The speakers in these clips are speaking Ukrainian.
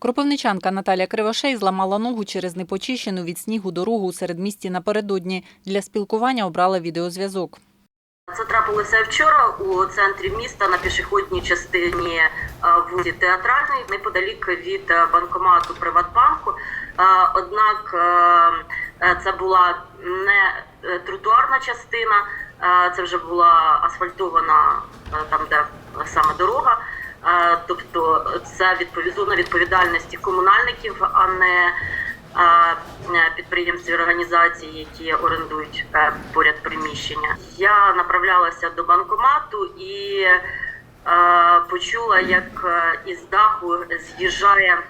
Кропивничанка Наталя Кривошей зламала ногу через непочищену від снігу дорогу у середмісті напередодні. Для спілкування обрала відеозв'язок. Це трапилося вчора у центрі міста на пішохідній частині е, вулиці Театральної, неподалік від е, банкомату Приватбанку. Е, Однак це була не тротуарна частина, це вже була асфальтована там, де саме дорога. Тобто це відпові- зона відповідальності комунальників, а не е, підприємств і організацій, які орендують е, поряд приміщення. Я направлялася до банкомату і е, почула, як із даху з'їжджає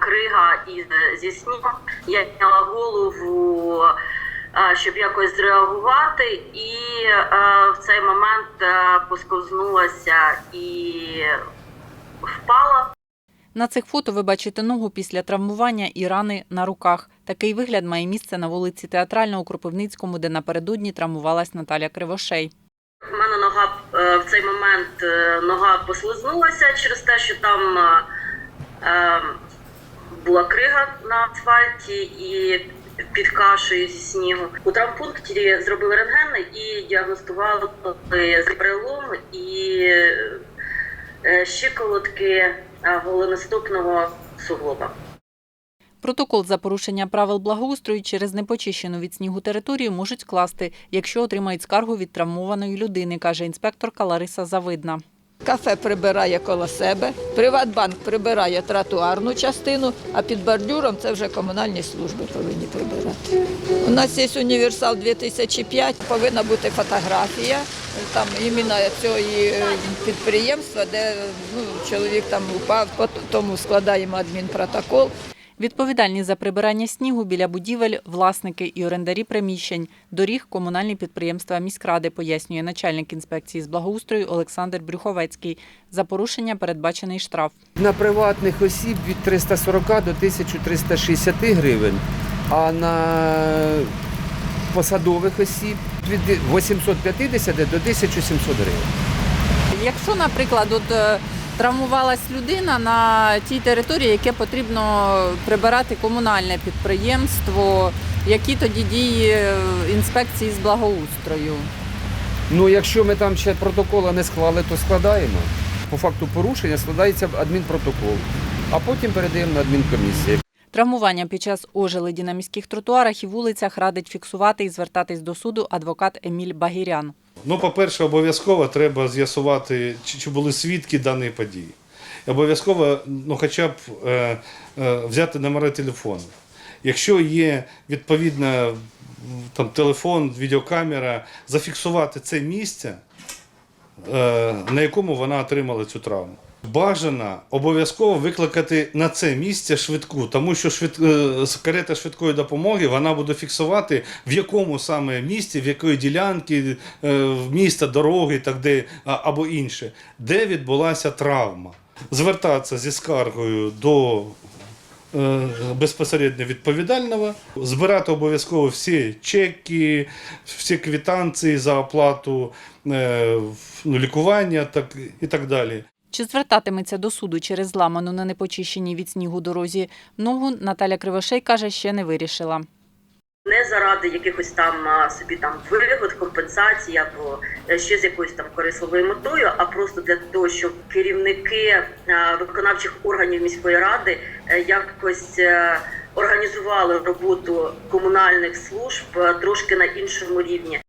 крига із зі снігу. Я підняла голову, щоб якось зреагувати, і е, в цей момент е, посковзнулася і впала. На цих фото ви бачите ногу після травмування і рани на руках. Такий вигляд має місце на вулиці Театральна у Кропивницькому, де напередодні травмувалась Наталя Кривошей. У мене нога е, в цей момент нога послизнулася через те, що там була крига на асфальті і під кашею зі снігу. У травмпункті зробили рентген і діагностували перелом і е, щиколотки е, голеностопного суглоба. Протокол за порушення правил благоустрою через непочищену від снігу територію можуть скласти, якщо отримають скаргу від травмованої людини, каже інспекторка Лариса Завидна. Кафе прибирає коло себе, Приватбанк прибирає тротуарну частину, а під бордюром це вже комунальні служби повинні прибирати. У нас є універсал 2005, повинна бути фотографія там іменно цього е, підприємства, де ну, чоловік там упав, по тому складаємо адмінпротокол. Відповідальні за прибирання снігу біля будівель, власники і орендарі приміщень, доріг комунальні підприємства міськради, пояснює начальник інспекції з благоустрою Олександр Брюховецький. За порушення передбачений штраф. На приватних осіб від 340 до 1360 гривень, а на посадових осіб від 850 до 1700 гривень. Якщо, наприклад, от е, травмувалась людина на тій території, яке потрібно прибирати комунальне підприємство, які тоді дії е, інспекції з благоустрою? Ну, якщо ми там ще протокола не склали, то складаємо. По факту порушення складається адмінпротокол, а потім передаємо на адмінкомісію. Травмування під час ожеледі на міських тротуарах і вулицях радить фіксувати і звертатись до суду адвокат Еміль Багірян. Ну, по-перше, обов'язково треба з'ясувати, чи, були свідки даної події. Обов'язково ну, хоча б е, е, взяти номери телефону. Якщо є відповідно там, телефон, відеокамера, зафіксувати це місце, е, на якому вона отримала цю травму. Бажано обов'язково викликати на це місце швидку, тому що швид... е, карета швидкої допомоги вона буде фіксувати, в якому саме місці, в якої ділянки е, міста, дороги, так де або інше, де відбулася травма. Звертатися зі скаргою до е, безпосередньо відповідального, збирати обов'язково всі чеки, всі квитанції за оплату ну, лікування так, і так далі. Чи звертатиметься до суду через зламану на непочищеній від снігу дорозі ногу, Наталя Кривошей каже, ще не вирішила. не заради якихось там собі там вигод, компенсацій або е, ще з якоюсь там корисливою метою, а просто для того, щоб керівники виконавчих органів міської ради е, якось е, організували роботу комунальних служб е, трошки на іншому рівні.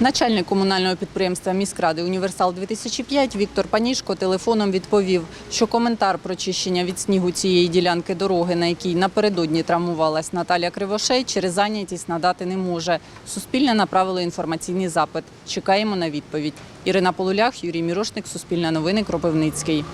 Начальник комунального підприємства міськради Універсал 2005 Віктор Панішко телефоном відповів, що коментар про чищення від снігу цієї ділянки дороги, на якій напередодні травмувалась Наталя Кривошей, через зайнятість надати не може. Суспільне направило інформаційний запит. Чекаємо на відповідь. Ірина Полулях, Юрій Мірошник, Суспільне новини, Кропивницький.